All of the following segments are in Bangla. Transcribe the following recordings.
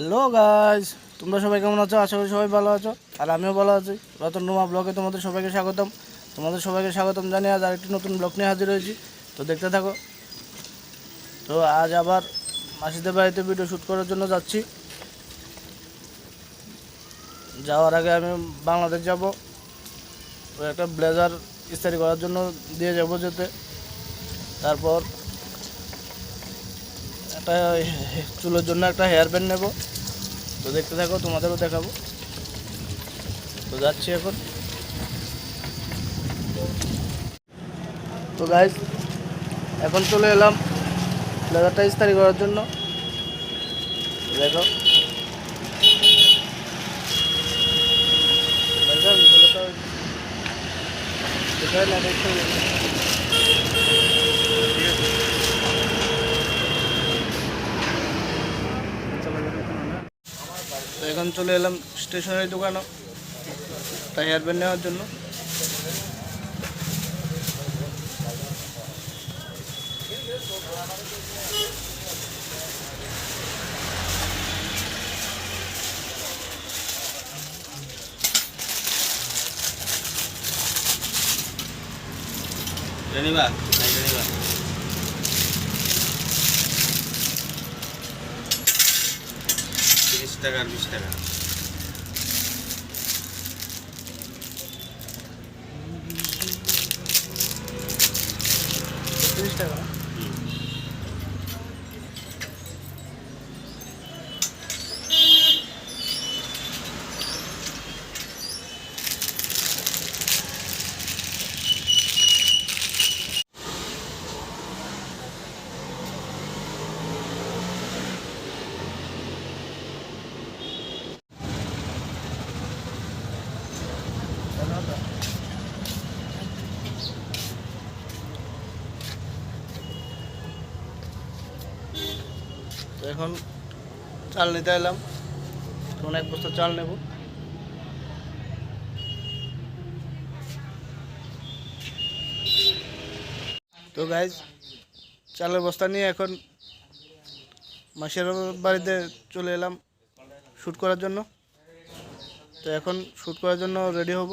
হ্যালো গাইস তোমরা সবাই কেমন আছো? আশা করি সবাই ভালো আছো। আর আমিও ভালো আছি। রতন রুমা ব্লগে তোমাদের সবাইকে স্বাগতম। তোমাদের সবাইকে স্বাগতম জানিয়ে আজ আরেকটি নতুন ব্লগ নিয়ে হাজির হয়েছি। তো দেখতে থাকো। তো আজ আবার মাসিদের বাড়িতে ভিডিও শ্যুট করার জন্য যাচ্ছি। যাওয়ার আগে আমি বাংলাদেশ যাব। একটা ব্লেজার ইস্তারি করার জন্য দিয়ে যাব যেতে। তারপর একটা চুলের জন্য একটা হেয়ার ব্যান্ড নেব। তো দেখতে থাকো তোমাদেরও দেখাবো। তো যাচ্ছি এখন। তো গাইজ এখন চলে এলাম লেদারটা ইস্তারি করার জন্য। দেখো। দেখো, এখন চলে এলাম স্টেশনারি দোকানও তাই হেয়ার ব্যান্ড নেওয়ার জন্য। জানিবা? জানিবা? টাকা আর বিশ টাকা তিরিশ টাকা এখন চাল নিতে এলাম। এখন এক বস্তা চাল নেব। তো গাইজ চালের বস্তা নিয়ে এখন মাসের বাড়িতে চলে এলাম শ্যুট করার জন্য। তো এখন শ্যুট করার জন্য রেডি হব।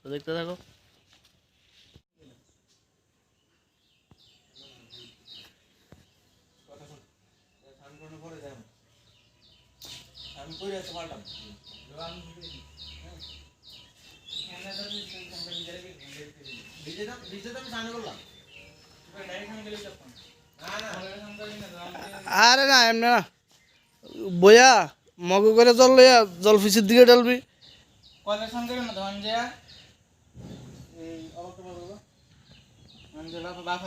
তো দেখতে থাকো। আরে না এমনি না। বইয়া মগ করে জল লইয়া জল ফিসির দিকে ধনজা বাপ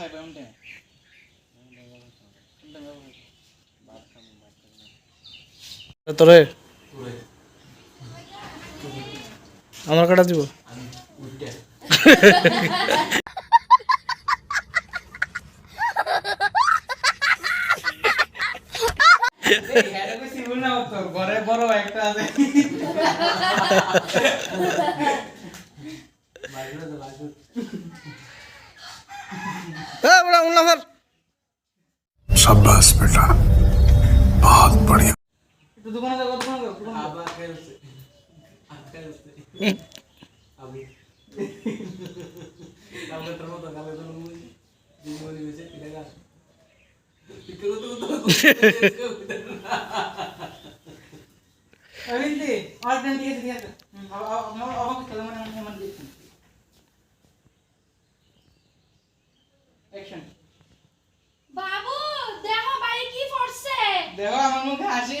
তোরে আমার কাটা দিব ঘরে বড় একটা আছে হ্যাঁ বড়া উল্লা ফের शाबाश बेटा बहुत बढ़िया দোকানে যাব দোকানে যাব দোকানে যাব। এই বিন্দি, আর ট্রেন ঠিক আছে, ঠিক আছে। হুম, আ- আ- আমার- আমাকে খেলা মানে আমি আমার দিয়েছি। Action. বাবু দেখো বাড়ি কি পড়ছে দেখো আমার মুখে হাসি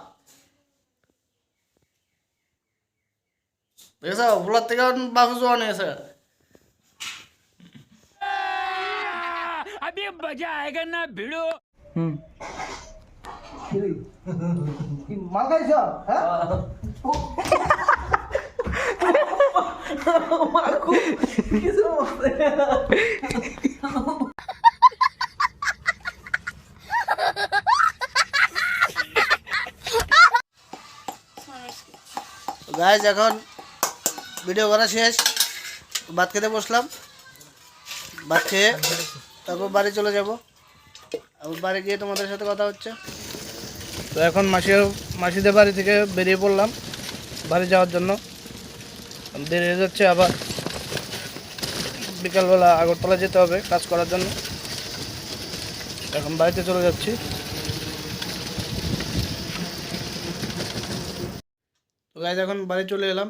Biasa, ulat tiga kan zone ya, sir. Abi baca aja na blue. Hmm. Mangga sih, ha? Aku. Kisah mau guys, ya kan? Video করা শেষ। ভাত খেতে বসলাম। ভাত খেয়ে তারপর বাড়ি চলে যাব। আবার বাড়ি গিয়ে তোমাদের সাথে কথা হচ্ছে। তো এখন মাসি মাসিদের বাড়ি থেকে বেরিয়ে পড়লাম বাড়ি যাওয়ার জন্য। দেরি হয়ে যাচ্ছে আবার বিকালবেলা আগরতলা যেতে হবে কাজ করার জন্য। এখন বাড়িতে চলে যাচ্ছি। তো এখন বাড়ি চলে এলাম।